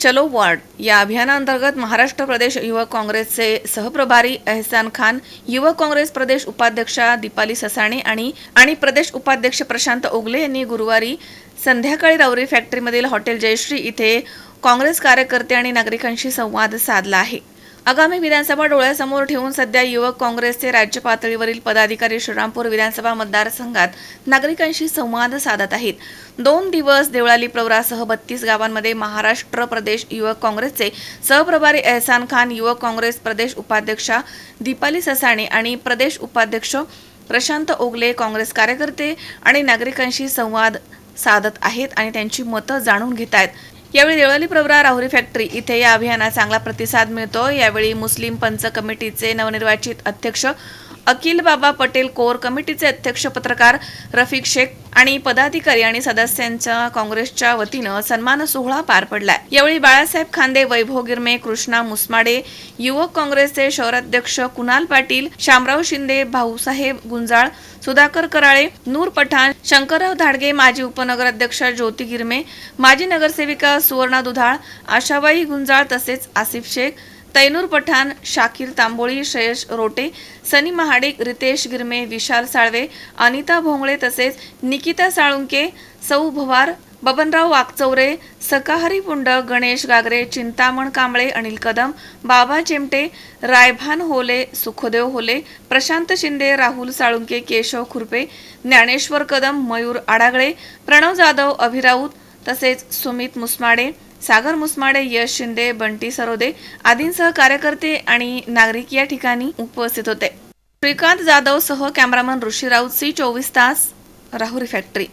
चलो वार्ड. या अभियानांतर्गत महाराष्ट्र प्रदेश युवक काँग्रेसचे सहप्रभारी एहसान खान युवक काँग्रेस प्रदेश उपाध्यक्षा दीपाली ससाणे आणि आणि प्रदेश उपाध्यक्ष प्रशांत ओगले यांनी गुरुवारी संध्याकाळी राऊरी फॅक्टरीमधील हॉटेल जयश्री इथे काँग्रेस कार्यकर्ते आणि नागरिकांशी संवाद साधला आहे. आगामी विधानसभा डोळ्यासमोर ठेवून सध्या युवक काँग्रेसचे राज्य पातळीवरील पदाधिकारी श्रीरामपूर विधानसभा मतदारसंघात नागरिकांशी संवाद साधत आहेत. दोन दिवस देवळाली प्रवरासह बत्तीस गावांमध्ये महाराष्ट्र प्रदेश युवक काँग्रेसचे सहप्रभारी एहसान खान युवक काँग्रेस प्रदेश उपाध्यक्षा दीपाली ससाणे आणि प्रदेश उपाध्यक्ष प्रशांत ओगले काँग्रेस कार्यकर्ते आणि नागरिकांशी संवाद साधत आहेत आणि त्यांची मतं जाणून घेत आहेत. यावेळी देवळाली प्रवरा राहुरी फॅक्टरी इथे या अभियानात चांगला प्रतिसाद मिळतो. यावेळी मुस्लिम पंच कमिटीचे नवनिर्वाचित अध्यक्ष अखिल बाबा पटेल कोर कमिटीचे अध्यक्ष पत्रकार रफिक शेख आणि पदाधिकारी आणि सदस्यांच्या काँग्रेसच्या वतीनं सन्मान सोहळा पार पडलाय. यावेळी बाळासाहेब खांदे वैभव गिरमे कृष्णा मुसमाडे युवक काँग्रेसचे शहराध्यक्ष कुणाल पाटील शामराव शिंदे भाऊसाहेब गुंजाळ सुधाकर कराळे नूर पठाण शंकरराव धाडगे माजी उपनगराध्यक्ष ज्योती गिरमे माजी नगरसेविका सुवर्णा दुधाळ आशाबाई गुंजाळ तसेच आसिफ शेख तैनूर पठाण शाकीर तांबोळी श्रेयश रोटे सनी महाडिक रितेश गिरमे विशाल साळवे अनिता भोंगळे तसेच निकिता साळुंके सौ भवार बबनराव वाकचौरे सकाहरी पुंड गणेश गागरे चिंतामण कांबळे अनिल कदम बाबा चिमटे रायभान होले सुखदेव होले प्रशांत शिंदे राहुल साळुंके केशव खुरपे ज्ञानेश्वर कदम मयूर आडागळे प्रणव जाधव अभिराऊत तसेच सुमित मुसमाडे सागर मुसमाडे यश शिंदे बंटी सरोदे आदींसह कार्यकर्ते आणि नागरिक या ठिकाणी उपस्थित होते. श्रीकांत जाधव सह कॅमेरामन ऋषी राऊत सी चोवीस तास राहुरी फॅक्टरी.